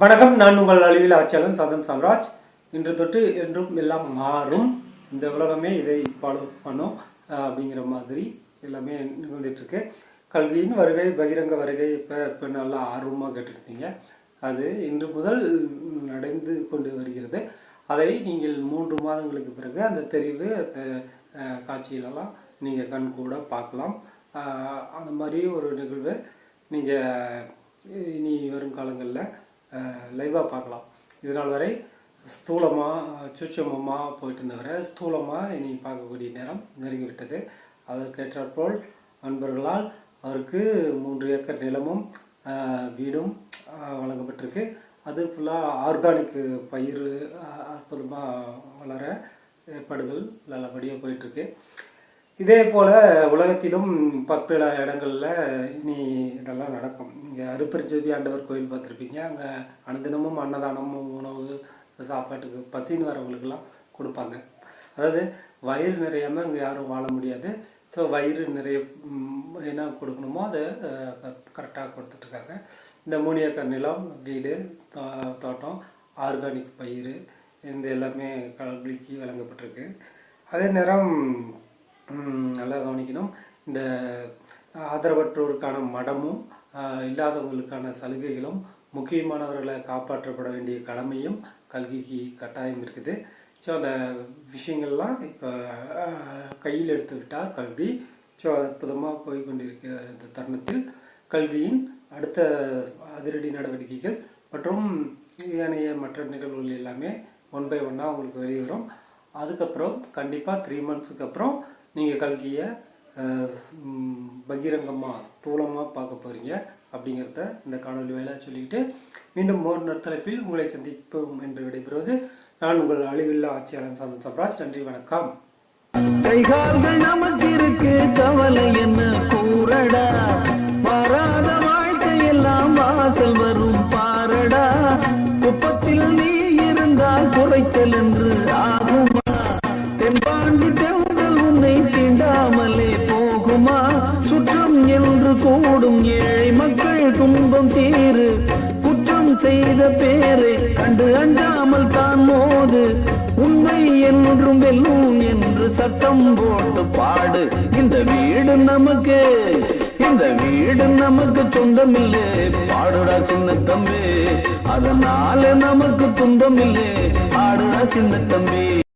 வணக்கம். நான் உங்கள் அழிவில் ஆட்சியாளன் சதன் சாம்ராஜ். இன்று தொட்டு என்றும் எல்லாம் மாறும். இந்த உலகமே இதை ஃபாலோ பண்ணும் அப்படிங்கிற மாதிரி எல்லாமே நிகழ்ந்துட்டுருக்கு. கல்வியின் வருகை பகிரங்க வருகை இப்போ இப்போ நல்லா ஆர்வமாக கேட்டுருந்தீங்க அது இன்று முதல் நடந்து கொண்டு வருகிறது. அதை நீங்கள் மூன்று மாதங்களுக்கு பிறகு அந்த தெரிவு அந்த காட்சிகளெல்லாம் நீங்கள் கண் கூட பார்க்கலாம். அந்த மாதிரி ஒரு நிகழ்வு நீங்கள் இனி வரும் காலங்களில் லைவாக பார்க்கலாம். இதனால் வரை ஸ்தூலமாக சூட்சமமாக போயிட்டு இருந்தவரை ஸ்தூலமாக இனி பார்க்கக்கூடிய நேரம் நெருங்கிவிட்டது. அதற்கேற்றாற்போல் நண்பர்களால் அவருக்கு மூன்று ஏக்கர் நிலமும் வீடும் வழங்கப்பட்டிருக்கு. அது ஃபுல்லாக ஆர்கானிக் பயிர் அற்புதமாக வளர ஏற்பாடுகள் நல்லபடியாக போயிட்டுருக்கு. இதே போல் உலகத்திலும் பற்பல இடங்களில் இனி இதெல்லாம் நடக்கும். இங்கே அருப்பெருஞ்சோதி ஆண்டவர் கோயில் பார்த்துருப்பீங்க. அங்கே அனுதினமும் அன்னதானமும் உணவு சாப்பாட்டுக்கு பசின்னு வரவங்களுக்கெல்லாம் கொடுப்பாங்க. அதாவது வயிறு நிறையாமல் இங்கே யாரும் வாழ முடியாது. ஸோ வயிறு நிறைய என்ன கொடுக்கணுமோ அதை கரெக்டாக கொடுத்துட்ருக்காங்க. இந்த மூணு ஏக்கர் நிலம் வீடு தோ- தோட்டம் ஆர்கானிக் பயிர் இந்த எல்லாமே கல்விக்கு வழங்கப்பட்டிருக்கு. அதே நேரம் நல்லா கவனிக்கணும். இந்த ஆதரவற்றோருக்கான மடமும் இல்லாதவர்களுக்கான இல்லாதவங்களுக்கான சலுகைகளும் முக்கியமானவர்களை காப்பாற்றப்பட வேண்டிய கடமையும் கல்விக்கு கட்டாயம் இருக்குது. ஸோ அந்த விஷயங்கள்லாம் இப்போ கையில் எடுத்து கல்வி. ஸோ அற்புதமாக போய் கொண்டிருக்கிற இந்த தருணத்தில் கல்வியின் அடுத்த அதிரடி நடவடிக்கைகள் மற்றும் ஏனைய மற்ற நிகழ்வுகள் எல்லாமே ஒன் பை ஒன்னாக உங்களுக்கு வெளியே வரும். அதுக்கப்புறம் கண்டிப்பாக த்ரீ மந்த்ஸுக்கு அப்புறம் நீங்கள் கல்கியை பகிரங்கமாக ஸ்தூலமாக பார்க்க போகிறீங்க அப்படிங்கிறத இந்த காணொலி வேலை சொல்லிக்கிட்டு மீண்டும் மோர் நற்தலைப்பில் உங்களை சந்திப்போம் என்று விடைபெறுவது நான் உங்கள் அழிவில்லா ஆட்சியாளர் சந்தன் சப்ராஜ். நன்றி வணக்கம். கைகால்கள் நமக்கு இருக்கு கவலை என்ன? கூறடா. வைத்தல் என்று ஆகுமா? தென்பாண்டி தென்றல் உன்னை தீண்டாமலே போகுமா? சுற்றம் என்று கூடும் ஏழை மக்கள் துன்பம் தீரு. குற்றம் செய்த பேரை கண்டு அஞ்சாமல் தான் மோது. உண்மை என்றும் வெல்லும் என்று சத்தம் போட்டு பாடு. இந்த வீடு நமக்கு இந்த வீடு நமக்கு சொந்தமில்லை. பாடுடா சின்ன தம்பி. அதனால நமக்கு துன்பம் இல்லை பாடுற சின்ன தம்பி.